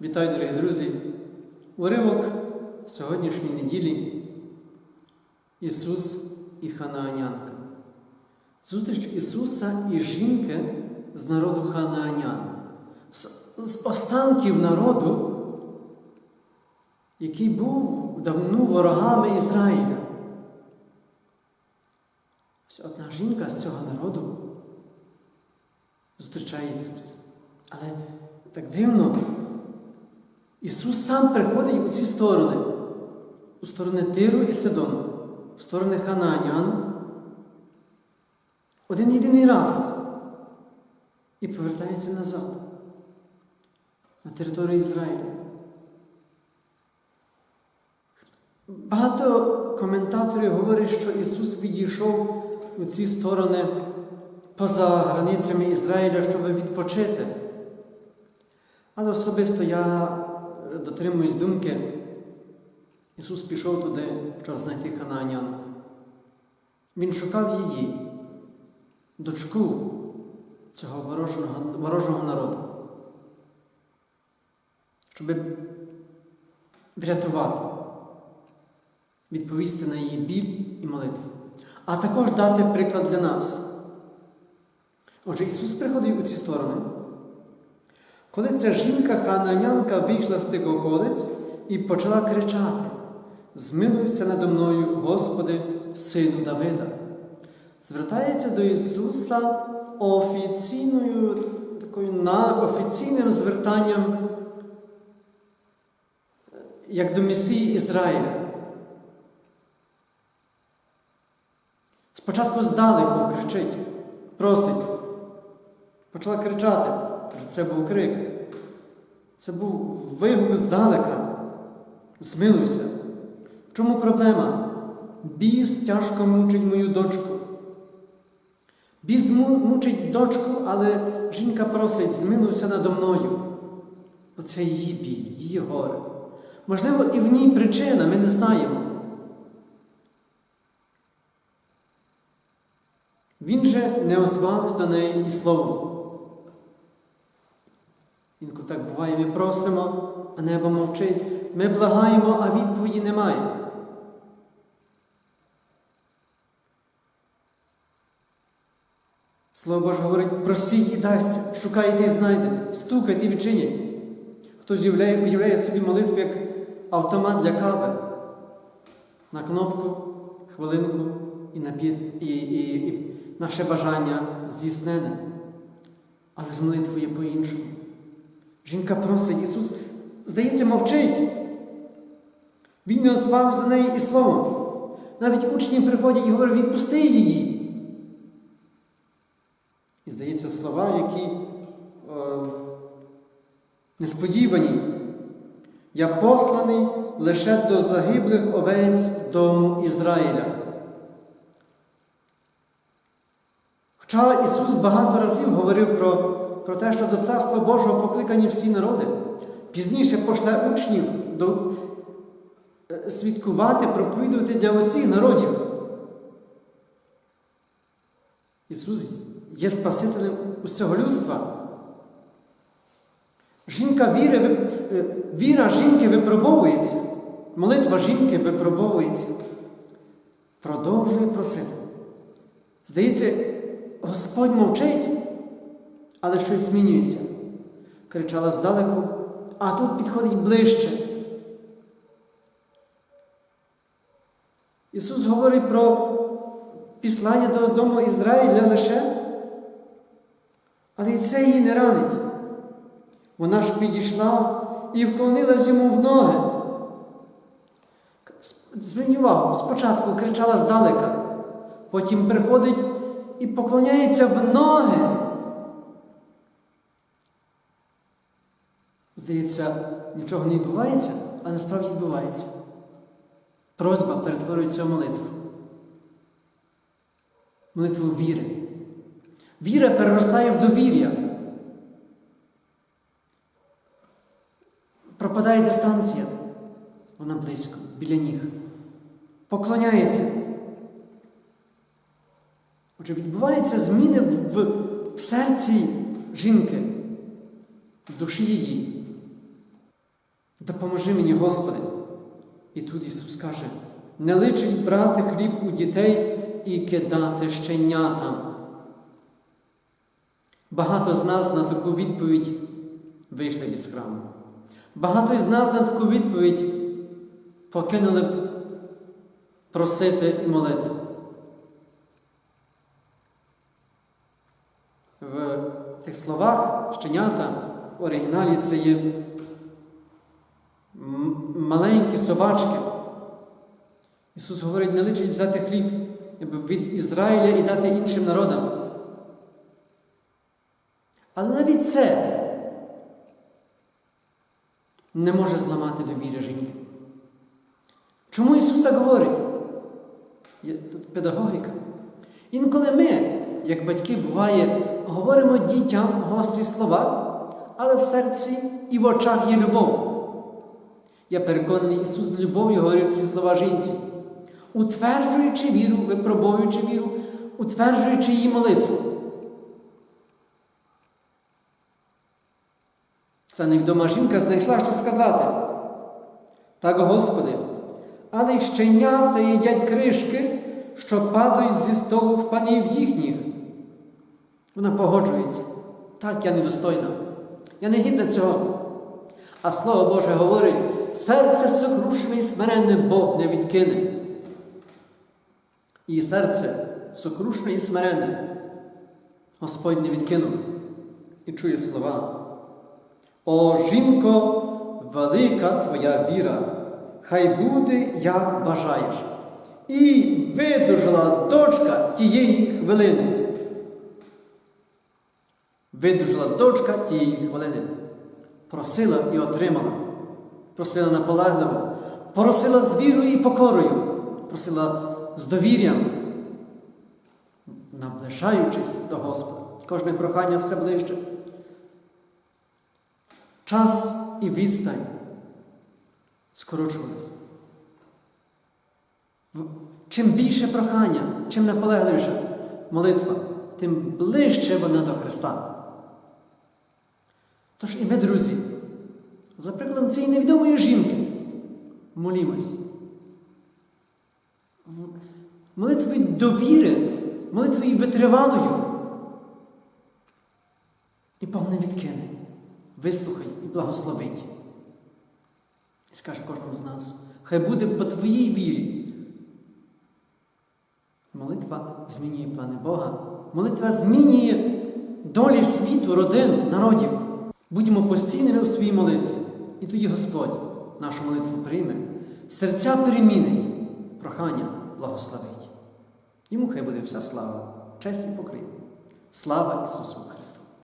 Вітаю, дорогі друзі! Уривок сьогоднішньої неділі Ісус і Ханаанянка. Зустріч Ісуса і жінки з народу Ханаанян, з, останків народу, який був давно ворогами Ізраїля. Ось одна жінка з цього народу зустрічає Ісуса. Але так дивно. Ісус сам приходить у ці сторони, у сторони Тиру і Сидону, в сторони Ханаанян, один єдиний раз і повертається назад, на територію Ізраїлю. Багато коментаторів говорять, що Ісус відійшов у ці сторони поза границями Ізраїля, щоб відпочити. Але особисто я дотримуюсь думки, Ісус пішов туди, щоб знайти Ханаанянку. Він шукав її, дочку цього ворожого, ворожого народу, щоб врятувати, відповісти на її біль і молитву, а також дати приклад для нас. Отже, Ісус приходить у ці сторони. Коли ця жінка хананянка вийшла з тих околиць і почала кричати: Змилуйся надо мною, Господи, Сину Давида, звертається до Ісуса офіційною такою на офіційним звертанням, як до Месії Ізраїля. Спочатку здалеку кричить, просить, почала кричати. Це був крик. Це був вигук здалека. Змилуйся. В чому проблема? Біс тяжко мучить мою дочку. Біс мучить дочку, але жінка просить, змилуйся надо мною. Оце її біль, її горе. Можливо, і в ній причина, ми не знаємо. Він же не озвався до неї і словом. Інколи так буває, ми просимо, а небо мовчить. Ми благаємо, а відповіді немає. Слово Боже говорить, просіть і дасть, шукайте і знайдете, стукайте і відчинять. Хтось уявляє, собі молитву як автомат для кави. На кнопку, хвилинку і, напід, і, і, і наше бажання здійснене. Але з молитвою по-іншому. Жінка просить, Ісус, здається, мовчить. Він не озвався до неї і словом. Навіть учні приходять і говорять, відпусти її. І здається, слова, які е, несподівані. Я посланий лише до загиблих овець дому Ізраїля. Хоча Ісус багато разів говорив про про те, що до Царства Божого покликані всі народи. Пізніше пошле учнів до, свідкувати, проповідувати для усіх народів. Ісус є Спасителем усього людства. Жінка віри, віра жінки випробовується, молитва жінки випробовується. Продовжує просити. Здається, Господь мовчить але щось змінюється. Кричала здалеку, а тут підходить ближче. Ісус говорить про післання додому Ізраїля лише, але і це її не ранить. Вона ж підійшла і вклонилась йому в ноги. Зверніть увагу, спочатку кричала здалека, потім приходить і поклоняється в ноги. Здається, нічого не відбувається, а насправді відбувається. Просьба перетворюється в молитву. Молитву віри. Віра переростає в довір'я. Пропадає дистанція. Вона близько, біля ніг. Поклоняється. Отже, відбуваються зміни в, в серці жінки, в душі її. Допоможи мені, Господи. І тут Ісус каже: не личить брати хліб у дітей і кидати щенятам. Багато з нас на таку відповідь вийшли із храму. Багато із нас на таку відповідь покинули б просити і молити. В тих словах щенята в оригіналі це є маленькі собачки. Ісус говорить, не личить взяти хліб від Ізраїля і дати іншим народам. Але навіть це не може зламати довіри жінки. Чому Ісус так говорить? Є тут педагогіка. Інколи ми, як батьки, буває, говоримо дітям гострі слова, але в серці і в очах є любов. Я переконаний, Ісус з любов'ю говорив ці слова жінці, утверджуючи віру, випробовуючи віру, утверджуючи її молитву. Ця невідома жінка знайшла, що сказати. Так, Господи, але й щенята їдять кришки, що падають зі столу в панів їхніх. Вона погоджується. Так, я недостойна. Я не гідна цього. А Слово Боже говорить, серце сокрушене і смиренне Бог не відкине. Її серце сокрушене і смиренне. Господь не відкинув і чує слова. О, жінко, велика твоя віра, хай буде, як бажаєш. І видужала дочка тієї хвилини. Видужала дочка тієї хвилини. Просила і отримала. Просила наполегливо, просила з вірою і покорою, просила з довір'ям, наближаючись до Господа. Кожне прохання все ближче. Час і відстань скорочувалися. Чим більше прохання, чим наполегливіша молитва, тим ближче вона до Христа. Тож і ми, друзі, за прикладом цієї невідомої жінки, молімось. Молитвою довіри, молитвою витривалою. І Бог не відкине. Вислухай і благословить. І скаже кожному з нас, хай буде по твоїй вірі. Молитва змінює плани Бога. Молитва змінює долі світу, родин, народів. Будьмо постійними у своїй молитві. І тоді Господь нашу молитву прийме, серця перемінить, прохання благословить. Йому хай буде вся слава, честь і покрив. Слава Ісусу Христу!